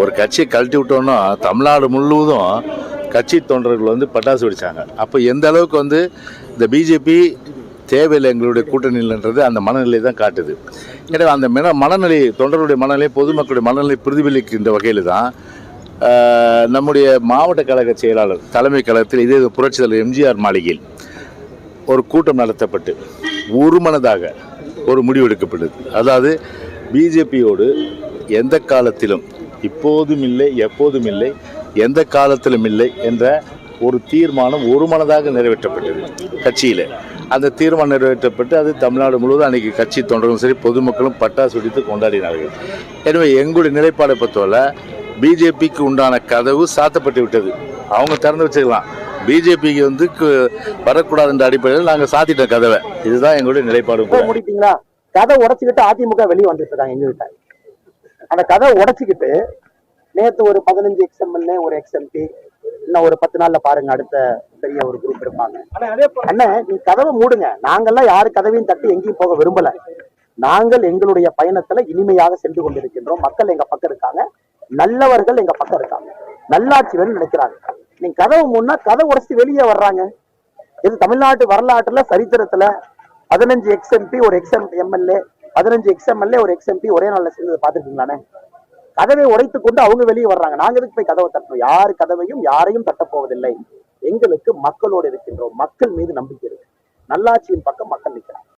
ஒரு கட்சியை கழட்டி விட்டோன்னா தமிழ்நாடு முழுவதும் கட்சி தொண்டர்கள் வந்து பட்டாசு வெடித்தாங்க அப்போ எந்த அளவுக்கு வந்து இந்த பிஜேபி தேவையில்லை எங்களுடைய கூட்டணியில்ன்றது அந்த மனநிலை தான் காட்டுது. எனவே அந்த மன மனநிலை தொண்டர்களுடைய மனநிலை பொதுமக்களுடைய மனநிலை பிரதிபலிக்கின்ற வகையில் தான் நம்முடைய மாவட்ட கழக செயலாளர் தலைமை கழகத்தில் இதே புரட்சி தலைவர் எம்ஜிஆர் மாளிகையில் ஒரு கூட்டம் நடத்தப்பட்டு ஒருமனதாக ஒரு முடிவெடுக்கப்பட்டது. அதாவது பிஜேபியோடு எந்த காலத்திலும் இப்போதும் இல்லை எப்போதும் இல்லை எந்த காலத்திலும் இல்லை என்ற ஒரு தீர்மானம் ஒரு மனதாக நிறைவேற்றப்பட்டது கட்சியில். அந்த தீர்மானம் நிறைவேற்றப்பட்டு அது தமிழ்நாடு முழுவதும் அன்றைக்கி கட்சி தொண்டர்களும் சரி பொதுமக்களும் பட்டாசு வெடித்து கொண்டாடினார்கள். எனவே எங்களுடைய நிலைப்பாடை பொறுத்தவரை பிஜேபிக்கு உண்டான கதவு சாத்தப்பட்டு விட்டது. அவங்க திறந்து வச்சுக்கலாம். பிஜேபிக்கு வந்து வரக்கூடாது வரக்கூடாதுன்ற அடிப்படையில் நாங்கள் சாத்திட்டோம் கதவை. இதுதான் எங்களுடைய நிலைப்பாடு. முடிப்பீங்களா? கதை உடைச்சுக்கிட்டு அதிமுக வெளியே வந்துட்டு இருக்காங்க எங்க அந்த கதை உடைச்சுக்கிட்டு நேத்து ஒரு பதினஞ்சு எக்ஸ்எம்எல்ஏ ஒரு எக்ஸ்எம்பி இன்னும் ஒரு பத்து நாள்ல பாருங்க அடுத்த பெரிய ஒரு குரூப் இருப்பாங்க அண்ணே நீ கதவை மூடுங்க. நாங்கெல்லாம் யாரு கதவையும் தட்டி எங்கேயும் போக விரும்பல. நாங்கள் எங்களுடைய பயணத்துல இனிமையாக சென்று கொண்டிருக்கின்றோம். மக்கள் எங்க பக்கம் இருக்காங்க. நல்லவர்கள் எங்க பக்கம் இருக்காங்க. நல்லாட்சி வேணும்னு நினைக்கிறாங்க. நீங்க கதவை மூடனா கதை உடைச்சிட்டு வெளியே வர்றாங்க. இது தமிழ்நாட்டு வரலாற்றுல சரித்திரத்துல பதினஞ்சு எக்ஸ்எம்பி ஒரு எக்ஸ்எம் எம்எல்ஏ பதினஞ்சு எக்ஸ்எம்எல்ஏ ஒரு எக்ஸ்எம்பி ஒரே நாளில் சேர்ந்து பார்த்துருக்கீங்களானே? கதவை உடைத்துக் கொண்டு அவங்க வெளியே வர்றாங்க. நாங்க எதுக்கு போய் கதவை தட்டணும்? யார் கதவையும் யாரையும் தட்டப்போவதில்லை எங்களுக்கு மக்களோடு இருக்கின்றோம். மக்கள் மீது நம்பிக்கை இருக்கு. நல்லாட்சியின் பக்கம் மக்கள்